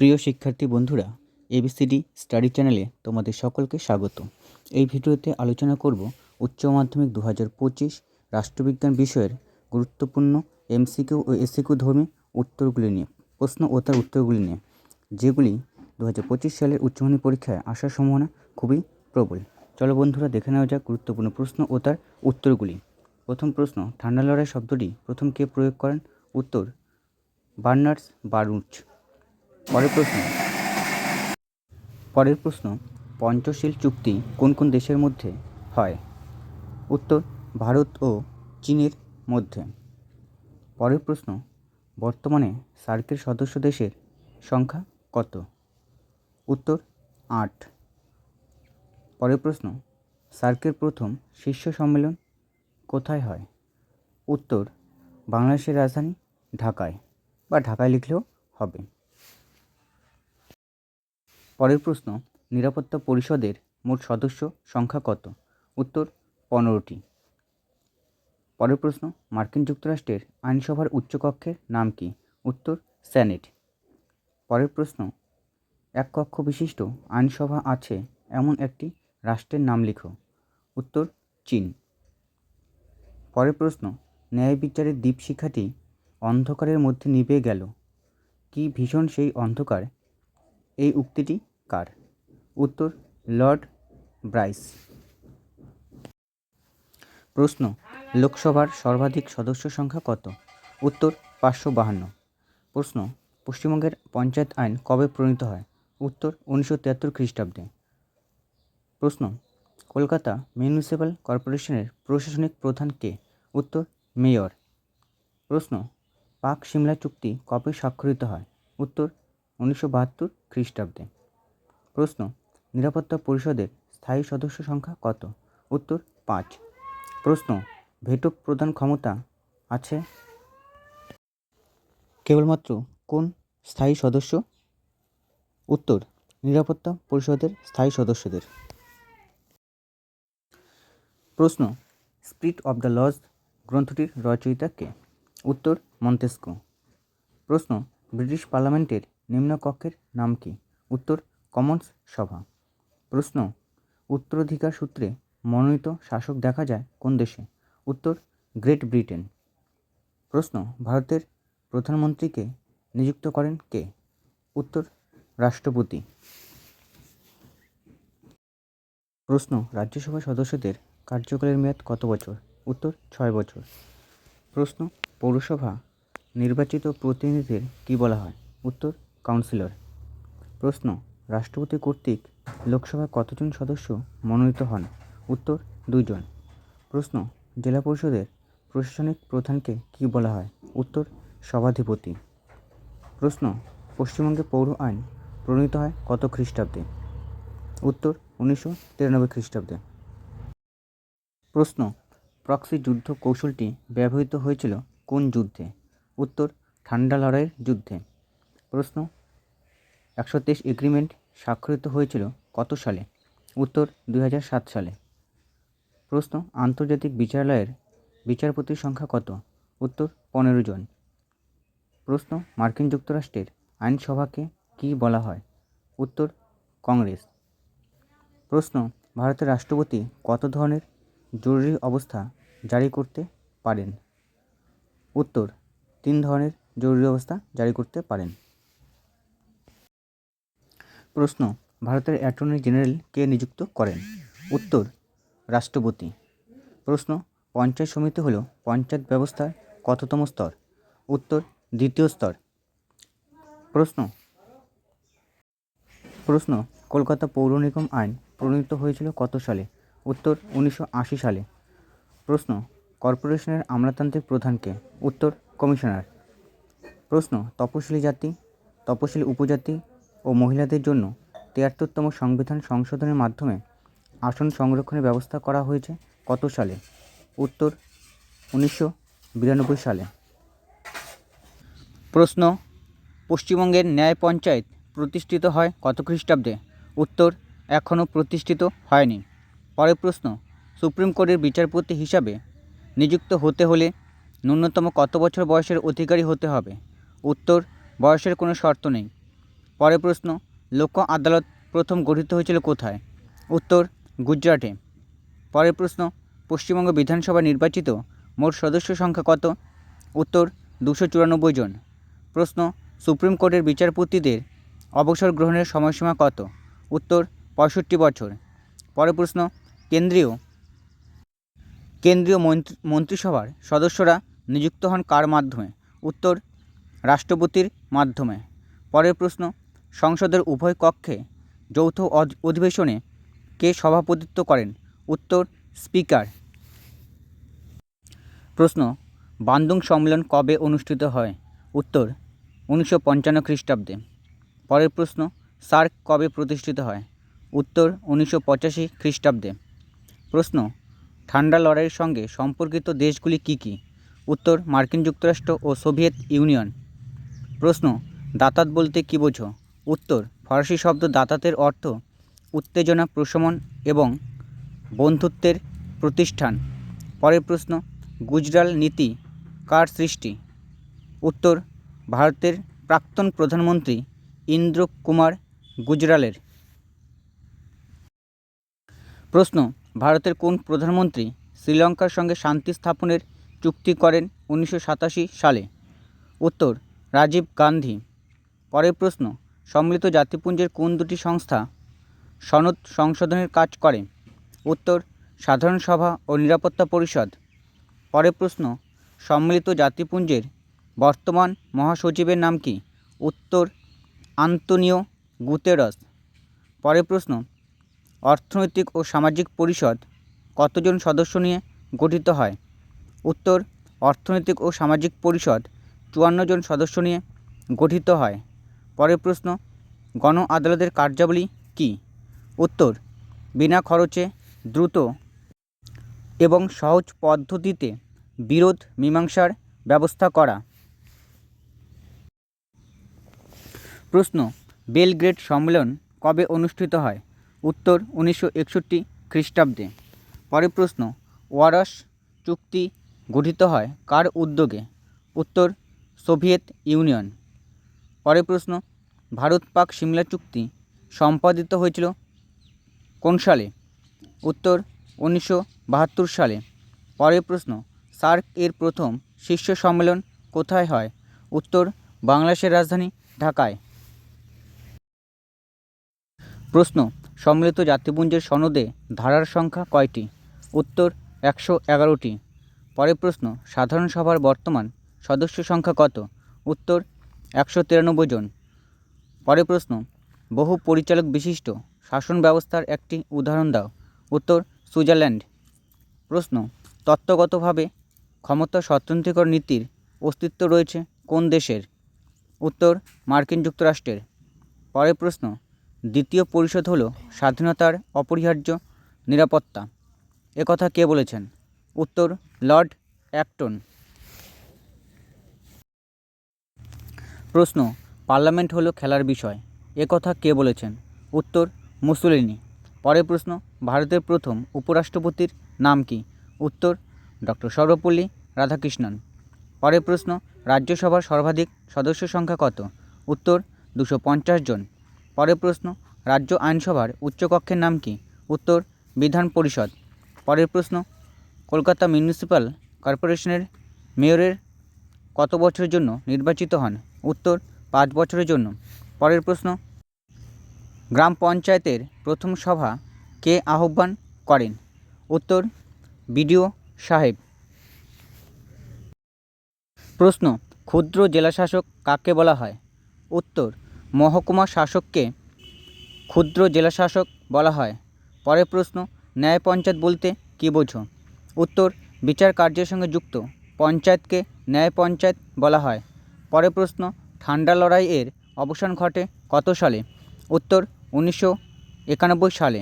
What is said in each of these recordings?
প্রিয় শিক্ষার্থী বন্ধুরা এবিসিডি স্টাডি চ্যানেলে তোমাদের সকলকে স্বাগত। এই ভিডিওতে আলোচনা করব উচ্চ মাধ্যমিক দু হাজার পঁচিশ রাষ্ট্রবিজ্ঞান বিষয়ের গুরুত্বপূর্ণ এমসিকিউ ও এসিকিউ ধর্মী উত্তরগুলি নিয়ে, প্রশ্ন ও তার উত্তরগুলি নিয়ে, যেগুলি দু হাজার পঁচিশ সালের উচ্চমাধ্যমিক পরীক্ষায় আসার সম্ভাবনা খুবই প্রবল। চলো বন্ধুরা, দেখে নেওয়া যাক গুরুত্বপূর্ণ প্রশ্ন ও তার উত্তরগুলি। প্রথম প্রশ্ন, ঠান্ডা লড়াই শব্দটি প্রথম কে প্রয়োগ করেন? উত্তর, বার্নার্স বারুচ। পরের প্রশ্ন। পরের প্রশ্ন, পঞ্চশীল চুক্তি কোন কোন দেশের মধ্যে হয়? উত্তর, ভারত ও চীনের মধ্যে। পরের প্রশ্ন, বর্তমানে সার্কের সদস্য দেশের সংখ্যা কত? উত্তর, আট। পরের প্রশ্ন, সার্কের প্রথম শীর্ষ সম্মেলন কোথায় হয়? উত্তর, বাংলাদেশের রাজধানী ঢাকায়, বা ঢাকায় লিখলেও হবে। পরের প্রশ্ন, নিরাপত্তা পরিষদের মোট সদস্য সংখ্যা কত? উত্তর, পনেরোটি। পরের প্রশ্ন, মার্কিন যুক্তরাষ্ট্রের আইনসভার উচ্চকক্ষের নাম কি? উত্তর স্যানেট পরের প্রশ্ন, এক কক্ষ বিশিষ্ট আইনসভা আছে এমন একটি রাষ্ট্রের নাম লিখো। উত্তর, চীন। পরের প্রশ্ন, ন্যায় বিচারের দীপশিখাটি অন্ধকারের মধ্যে নিভে গেল। কি ভীষণ সেই অন্ধকার এই উক্তিটি কার? উত্তর, লর্ড ব্রাইস। প্রশ্ন, লোকসভার সর্বাধিক সদস্য সংখ্যা কত? উত্তর, পাঁচশো বাহান্ন। প্রশ্ন, পশ্চিমবঙ্গের পঞ্চায়েত আইন কবে প্রণীত হয়? উত্তর, উনিশশো তিয়াত্তর খ্রিস্টাব্দে। প্রশ্ন, কলকাতা মিউনিসিপ্যাল কর্পোরেশনের প্রশাসনিক প্রধান কে? উত্তর, মেয়র। প্রশ্ন পাক সিমলা চুক্তি কবে স্বাক্ষরিত হয়? উত্তর উনিশশো বাহাত্তর খ্রিস্টাব্দে। প্রশ্ন, নিরাপত্তা পরিষদের স্থায়ী সদস্য সংখ্যা কত? উত্তর, পাঁচ। প্রশ্ন ভেটো প্রদান ক্ষমতা আছে? কেবলমাত্র কোন স্থায়ী সদস্য? উত্তর, নিরাপত্তা পরিষদের স্থায়ী সদস্যদের। প্রশ্ন, স্পিরিট অব দ্য লজ গ্রন্থটির রচয়িতা কে? উত্তর, মন্তেস্কো। প্রশ্ন, ব্রিটিশ পার্লামেন্টের নিম্নকক্ষের নাম কি? উত্তর, কমন্স সভা। প্রশ্ন, উত্তরাধিকার সূত্রে মনোনীত শাসক দেখা যায় কোন দেশে? উত্তর, গ্রেট ব্রিটেন। প্রশ্ন, ভারতের প্রধানমন্ত্রীকে নিযুক্ত করেন কে? উত্তর, রাষ্ট্রপতি। প্রশ্ন রাজ্যসভা সদস্যদের কার্যকালের মেয়াদ কত বছর? উত্তর, ছয় বছর। প্রশ্ন, পৌরসভা নির্বাচিত প্রতিনিধিদের কী বলা হয়? উত্তর কাউন্সিলর। প্রশ্ন, রাষ্ট্রপতি কর্তৃক লোকসভায় কতজন সদস্য মনোনীত হন? উত্তর, দুইজন। প্রশ্ন, জেলা পরিষদের প্রশাসনিক প্রধানকে কী বলা হয়? উত্তর, সভাধিপতি। প্রশ্ন, পশ্চিমবঙ্গে পৌর আইন প্রণীত হয় কত খ্রিস্টাব্দে? উত্তর, উনিশশো তিরানব্বই খ্রিস্টাব্দে। প্রশ্ন, প্রক্সি যুদ্ধ কৌশলটি ব্যবহৃত হয়েছিল কোন যুদ্ধে? উত্তর, ঠান্ডা লড়াইয়ের যুদ্ধে। প্রশ্ন। একশো তেইশ এগ্রিমেন্ট স্বাক্ষরিত হয়েছিল কত সালে? উত্তর, দুই সাত সালে। প্রশ্ন, আন্তর্জাতিক বিচারালয়ের বিচারপতির সংখ্যা কত? উত্তর, পনেরো জন। প্রশ্ন, মার্কিন যুক্তরাষ্ট্রের আইনসভাকে কী বলা হয়? উত্তর, কংগ্রেস। প্রশ্ন, ভারতের রাষ্ট্রপতি কত ধরনের জরুরি অবস্থা জারি করতে পারেন? উত্তর, তিন ধরনের জরুরি অবস্থা জারি করতে পারেন। প্রশ্ন, ভারতের অ্যাটর্নি জেনারেল কে নিযুক্ত করেন? উত্তর, রাষ্ট্রপতি। প্রশ্ন, পঞ্চায়েত সমিতি হল পঞ্চায়েত ব্যবস্থার কততম স্তর? উত্তর, দ্বিতীয় স্তর। প্রশ্ন প্রশ্ন, কলকাতা পৌর নিগম আইন প্রণীত হয়েছিল কত সালে? উত্তর, উনিশশো আশি সালে। প্রশ্ন, কর্পোরেশনের আমলাতান্ত্রিক প্রধানকে উত্তর, কমিশনার। প্রশ্ন, তপশিলি জাতি, তপশিলি উপজাতি ও মহিলাদের জন্য তিয়াত্তরতম সংবিধান সংশোধনের মাধ্যমে আসন সংরক্ষণের ব্যবস্থা করা হয়েছে কত সালে? উত্তর, উনিশশো বিরানব্বই সালে। প্রশ্ন, পশ্চিমবঙ্গের ন্যায় পঞ্চায়েত প্রতিষ্ঠিত হয় কত খ্রিস্টাব্দে? উত্তর এখনও প্রতিষ্ঠিত হয়নি। পরের প্রশ্ন, সুপ্রিম কোর্টের বিচারপতি হিসাবে নিযুক্ত হতে হলে ন্যূনতম কত বছর বয়সের অধিকারী হতে হবে? উত্তর, বয়সের কোনো শর্ত নেই। পরের প্রশ্ন, লোক আদালত প্রথম গঠিত হয়েছিল কোথায়? উত্তর, গুজরাটে। পরের প্রশ্ন, পশ্চিমবঙ্গ বিধানসভা নির্বাচিত মোট সদস্য সংখ্যা কত? উত্তর, দুশো চুরানব্বই জন। প্রশ্ন, সুপ্রিম কোর্টের বিচারপতিদের অবসর গ্রহণের সময়সীমা কত? উত্তর, পঁয়ষট্টি বছর। পরের প্রশ্ন, কেন্দ্রীয় কেন্দ্রীয় মন্ত্রী, মন্ত্রিসভার সদস্যরা নিযুক্ত হন কার মাধ্যমে? উত্তর, রাষ্ট্রপতির মাধ্যমে। পরের প্রশ্ন সংসদের উভয় কক্ষে যৌথ অধ- অধিবেশনে কে সভাপতিত্ব করেন? উত্তর, স্পিকার। প্রশ্ন, বান্দুং সম্মেলন কবে অনুষ্ঠিত হয়? উত্তর, উনিশশো পঞ্চান্ন খ্রিস্টাব্দে। পরের প্রশ্ন, সার্ক কবে প্রতিষ্ঠিত হয়? উত্তর, উনিশশো পঁচাশি খ্রিস্টাব্দে। প্রশ্ন, ঠান্ডা লড়াইয়ের সঙ্গে সম্পর্কিত দেশগুলি কী কী? উত্তর, মার্কিন যুক্তরাষ্ট্র ও সোভিয়েত ইউনিয়ন। প্রশ্ন, দাতাত বলতে কী বোঝো? উত্তর, ফরাসি শব্দ দাতাতের অর্থ উত্তেজনা, প্রশমন এবং বন্ধুত্বের প্রতিষ্ঠান। পরের প্রশ্ন, গুজরাল নীতি কার সৃষ্টি? উত্তর, ভারতের প্রাক্তন প্রধানমন্ত্রী ইন্দ্র কুমার গুজরালের। প্রশ্ন, ভারতের কোন প্রধানমন্ত্রী শ্রীলঙ্কার সঙ্গে শান্তি স্থাপনের চুক্তি করেন উনিশশো সাতাশি সালে? উত্তর, রাজীব গান্ধী। পরের প্রশ্ন সম্মিলিত জাতিপুঞ্জের কোন দুটি সংস্থা সনদ সংশোধনের কাজ করে? উত্তর, সাধারণ সভা ও নিরাপত্তা পরিষদ। পরের প্রশ্ন, সম্মিলিত জাতিপুঞ্জের বর্তমান মহাসচিবের নাম কি? উত্তর, আন্তনিও গুতেরস। পরের প্রশ্ন, অর্থনৈতিক ও সামাজিক পরিষদ কতজন সদস্য নিয়ে গঠিত হয়? উত্তর, অর্থনৈতিক ও সামাজিক পরিষদ চুয়ান্ন জন সদস্য নিয়ে গঠিত হয়। পরের প্রশ্ন, গণ আদালতের কার্যাবলী কী? উত্তর, বিনা খরচে, দ্রুত এবং সহজ পদ্ধতিতে বিরোধ মীমাংসার ব্যবস্থা করা। প্রশ্ন, বেলগ্রেড সম্মেলন কবে অনুষ্ঠিত হয়? উত্তর, উনিশশো একষট্টি খ্রিস্টাব্দে। পরের প্রশ্ন, ওয়ারস চুক্তি গঠিত হয় কার উদ্যোগে? উত্তর, সোভিয়েত ইউনিয়ন। পরের প্রশ্ন, ভারত পাক সিমলা চুক্তি সম্পাদিত হয়েছিল কোন সালে? উত্তর, উনিশশো বাহাত্তর সালে। পরের প্রশ্ন, সার্ক এর প্রথম শীর্ষ সম্মেলন কোথায় হয়? উত্তর, বাংলাদেশের রাজধানী ঢাকায়। প্রশ্ন, সম্মিলিত জাতিপুঞ্জের সনদে ধারার সংখ্যা কয়টি? উত্তর, একশো এগারোটি। পরের প্রশ্ন, সাধারণ সভার বর্তমান সদস্য সংখ্যা কত? উত্তর একশো তিরানব্বই জন। পরের প্রশ্ন, বহু পরিচালক বিশিষ্ট শাসন ব্যবস্থার একটি উদাহরণ দাও। উত্তর, সুইজারল্যান্ড। প্রশ্ন, তত্ত্বগতভাবে ক্ষমতা স্বতন্ত্রীকরণ নীতির অস্তিত্ব রয়েছে কোন দেশের? উত্তর, মার্কিন যুক্তরাষ্ট্রের। পরের প্রশ্ন, দ্বিতীয় পরিষদ হলো স্বাধীনতার অপরিহার্য নিরাপত্তা। একথা কে বলেছেন? উত্তর, লর্ড অ্যাক্টন প্রশ্ন, পার্লামেন্ট হলো খেলার বিষয়। একথা কে বলেছেন? উত্তর, মুসুলিনি। পরের প্রশ্ন, ভারতের প্রথম উপরাষ্ট্রপতির নাম কি? উত্তর ডক্টর সর্বপল্লী রাধাকৃষ্ণন। পরের প্রশ্ন, রাজ্যসভার সর্বাধিক সদস্য সংখ্যা কত? উত্তর, দুশো পঞ্চাশ জন। পরের প্রশ্ন, রাজ্য আইনসভার উচ্চকক্ষের নাম কি? উত্তর, বিধান পরিষদ। পরের প্রশ্ন, কলকাতা মিউনিসিপ্যাল কর্পোরেশনের মেয়রের কত বছরের জন্য নির্বাচিত হন? উত্তর পাঁচ বছরের জন্য। পরের প্রশ্ন, গ্রাম পঞ্চায়েতের প্রথম সভা কে আহ্বান করেন? উত্তর, বিডিও সাহেব। প্রশ্ন, ক্ষুদ্র জেলাশাসক কাকে বলা হয়? উত্তর, মহকুমা শাসককে ক্ষুদ্র জেলাশাসক বলা হয়। পরের প্রশ্ন, ন্যায় পঞ্চায়েত বলতে কী বোঝো? উত্তর, বিচার কার্যের সঙ্গে যুক্ত। পঞ্চায়েতকে ন্যায় পঞ্চায়েত বলা হয়। পরের প্রশ্ন, ঠান্ডা লড়াই এর অবসান ঘটে কত সালে? উত্তর, উনিশশো একানব্বই সালে।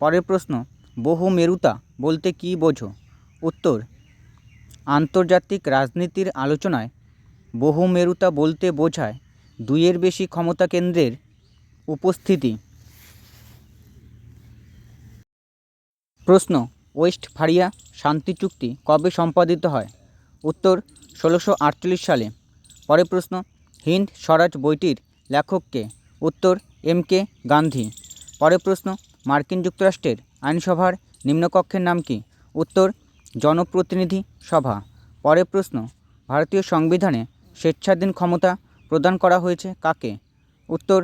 পরের প্রশ্ন, বহু মেরুতা বলতে কী বোঝো? উত্তর, আন্তর্জাতিক রাজনীতির আলোচনায় বহু মেরুতা বলতে বোঝায় দুইয়ের বেশি ক্ষমতা কেন্দ্রের উপস্থিতি। প্রশ্ন, ওয়েস্ট ফারিয়া শান্তি চুক্তি কবে সম্পাদিত হয়? উত্তর, ষোলোশো সালে। পরের প্রশ্ন, হিন্দ স্বরাজ বইটির লেখককে উত্তর এম কে গান্ধী। পরের প্রশ্ন, মার্কিন যুক্তরাষ্ট্রের আইনসভার নিম্নকক্ষের নাম কি? উত্তর, জনপ্রতিনিধি সভা। পরের প্রশ্ন, ভারতীয় সংবিধানে স্বেচ্ছাধীন ক্ষমতা প্রদান করা হয়েছে কাকে? উত্তর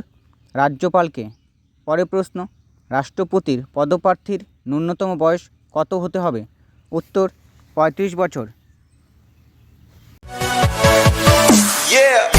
রাজ্যপালকে পরের প্রশ্ন, রাষ্ট্রপতির পদপ্রার্থীর ন্যূনতম বয়স কত হতে হবে? উত্তর, পঁয়ত্রিশ বছর। Yeah.